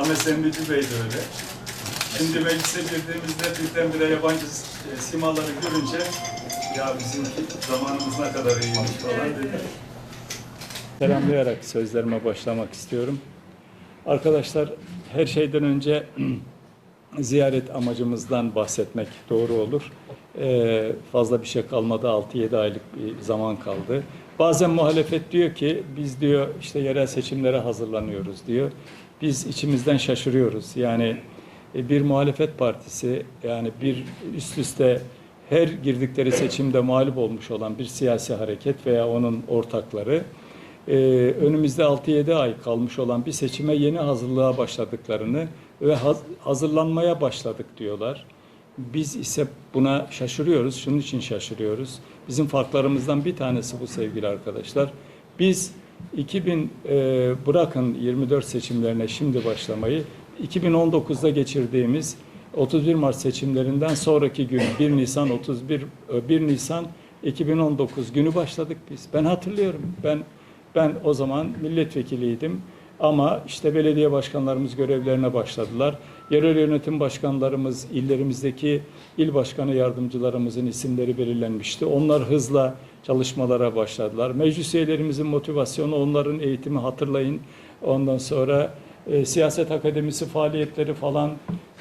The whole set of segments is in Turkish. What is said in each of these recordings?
Ahmet Sembici Bey de öyle. Şimdi meclise girdiğimizde birdenbire yabancı e, simaları görünce ya bizim zamanımız ne kadar iyiymiş falan dedi. Selamlayarak sözlerime başlamak istiyorum. Arkadaşlar her şeyden önce ziyaret amacımızdan bahsetmek doğru olur. Ee, fazla bir şey kalmadı. 6-7 aylık bir zaman kaldı. Bazen muhalefet diyor ki biz diyor işte yerel seçimlere hazırlanıyoruz diyor. Biz içimizden şaşırıyoruz. Yani e, bir muhalefet partisi yani bir üst üste her girdikleri seçimde mağlup olmuş olan bir siyasi hareket veya onun ortakları e, önümüzde 6-7 ay kalmış olan bir seçime yeni hazırlığa başladıklarını ve haz- hazırlanmaya başladık diyorlar. Biz ise buna şaşırıyoruz. Şunun için şaşırıyoruz. Bizim farklarımızdan bir tanesi bu sevgili arkadaşlar. Biz 2000 e, bırakın 24 seçimlerine şimdi başlamayı 2019'da geçirdiğimiz 31 Mart seçimlerinden sonraki gün 1 Nisan 31 e, 1 Nisan 2019 günü başladık biz. Ben hatırlıyorum. Ben ben o zaman milletvekiliydim. Ama işte belediye başkanlarımız görevlerine başladılar. Yerel yönetim başkanlarımız, illerimizdeki il başkanı yardımcılarımızın isimleri belirlenmişti. Onlar hızla çalışmalara başladılar. Meclis üyelerimizin motivasyonu, onların eğitimi hatırlayın. Ondan sonra e, siyaset akademisi faaliyetleri falan.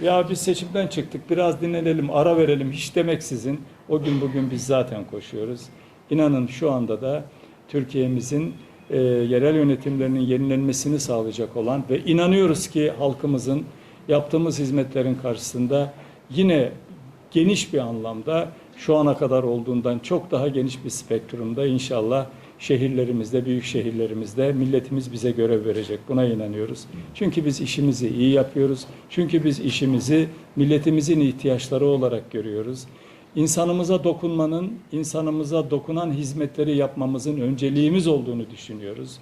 Ya biz seçimden çıktık, biraz dinlenelim, ara verelim hiç demeksizin. O gün bugün biz zaten koşuyoruz. İnanın şu anda da Türkiye'mizin e, yerel yönetimlerinin yenilenmesini sağlayacak olan ve inanıyoruz ki halkımızın yaptığımız hizmetlerin karşısında yine geniş bir anlamda şu ana kadar olduğundan çok daha geniş bir spektrumda inşallah şehirlerimizde, büyük şehirlerimizde milletimiz bize görev verecek. Buna inanıyoruz. Çünkü biz işimizi iyi yapıyoruz. Çünkü biz işimizi milletimizin ihtiyaçları olarak görüyoruz. İnsanımıza dokunmanın, insanımıza dokunan hizmetleri yapmamızın önceliğimiz olduğunu düşünüyoruz.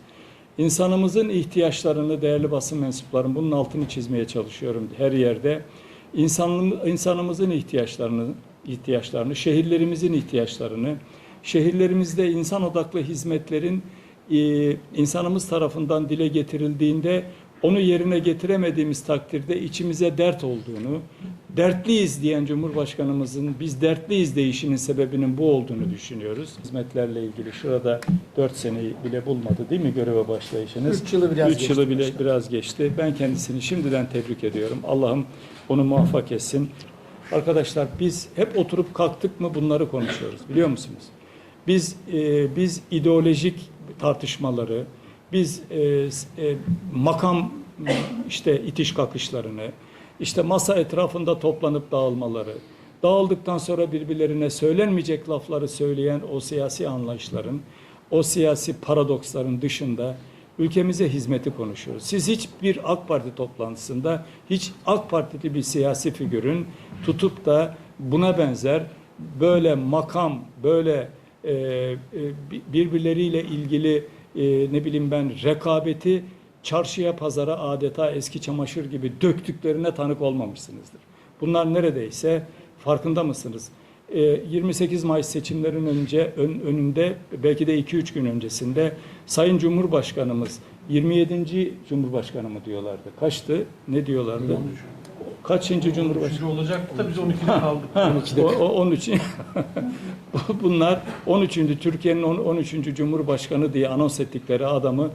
İnsanımızın ihtiyaçlarını değerli basın mensuplarım bunun altını çizmeye çalışıyorum her yerde. İnsanım, insanımızın ihtiyaçlarını, ihtiyaçlarını, şehirlerimizin ihtiyaçlarını, şehirlerimizde insan odaklı hizmetlerin e, insanımız tarafından dile getirildiğinde onu yerine getiremediğimiz takdirde içimize dert olduğunu, dertliyiz diyen Cumhurbaşkanımızın biz dertliyiz deyişinin sebebinin bu olduğunu düşünüyoruz. Hizmetlerle ilgili şurada 4 seneyi bile bulmadı değil mi göreve başlayışınız? Üç yılı biraz Üç geçti yılı bile başkanım. biraz geçti. Ben kendisini şimdiden tebrik ediyorum. Allah'ım onu muvaffak etsin. Arkadaşlar biz hep oturup kalktık mı bunları konuşuyoruz biliyor musunuz? Biz e, biz ideolojik tartışmaları, biz e, e, makam işte itiş kakışlarını, işte masa etrafında toplanıp dağılmaları, dağıldıktan sonra birbirlerine söylenmeyecek lafları söyleyen o siyasi anlayışların, o siyasi paradoksların dışında ülkemize hizmeti konuşuyoruz. Siz hiçbir AK Parti toplantısında hiç AK Partili bir siyasi figürün tutup da buna benzer böyle makam, böyle e, e, bi- birbirleriyle ilgili e, ne bileyim ben rekabeti çarşıya pazara adeta eski çamaşır gibi döktüklerine tanık olmamışsınızdır. Bunlar neredeyse farkında mısınız? E, 28 Mayıs seçimlerin önce ön- önünde belki de 2-3 gün öncesinde Sayın Cumhurbaşkanımız 27. Cumhurbaşkanı mı diyorlardı? Kaçtı? Ne diyorlardı? Kaçıncı Cumhurbaşkanı? Olacaktı da biz 12'de kaldık. Ha, o, o, onun için bunlar 13. Türkiye'nin on- 13. Cumhurbaşkanı diye anons ettikleri adamı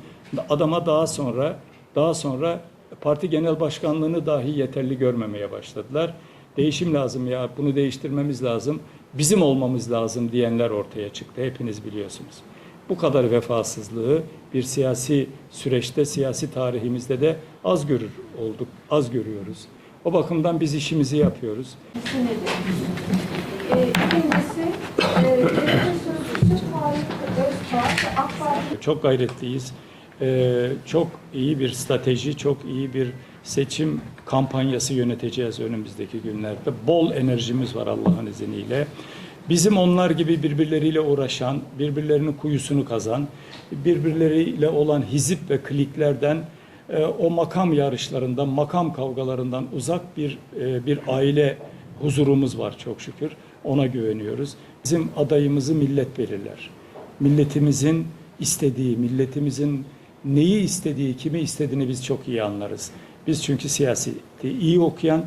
adama daha sonra daha sonra parti genel başkanlığını dahi yeterli görmemeye başladılar. Değişim lazım ya bunu değiştirmemiz lazım. Bizim olmamız lazım diyenler ortaya çıktı. Hepiniz biliyorsunuz. Bu kadar vefasızlığı bir siyasi süreçte, siyasi tarihimizde de az görür olduk, az görüyoruz. O bakımdan biz işimizi yapıyoruz. Ee, e, Çok gayretliyiz. Ee, çok iyi bir strateji, çok iyi bir seçim kampanyası yöneteceğiz önümüzdeki günlerde. Bol enerjimiz var Allah'ın izniyle. Bizim onlar gibi birbirleriyle uğraşan, birbirlerinin kuyusunu kazan, birbirleriyle olan hizip ve kliklerden o makam yarışlarından, makam kavgalarından uzak bir e, bir aile huzurumuz var çok şükür. Ona güveniyoruz. Bizim adayımızı millet belirler. Milletimizin istediği, milletimizin neyi istediği, kimi istediğini biz çok iyi anlarız. Biz çünkü siyaseti iyi okuyan,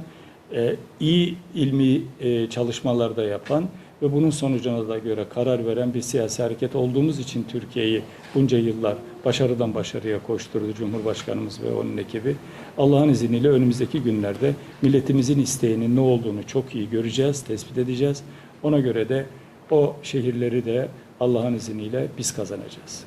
e, iyi ilmi e, çalışmalarda yapan ve bunun sonucuna da göre karar veren bir siyasi hareket olduğumuz için Türkiye'yi bunca yıllar başarıdan başarıya koşturdu Cumhurbaşkanımız ve onun ekibi. Allah'ın izniyle önümüzdeki günlerde milletimizin isteğinin ne olduğunu çok iyi göreceğiz, tespit edeceğiz. Ona göre de o şehirleri de Allah'ın izniyle biz kazanacağız.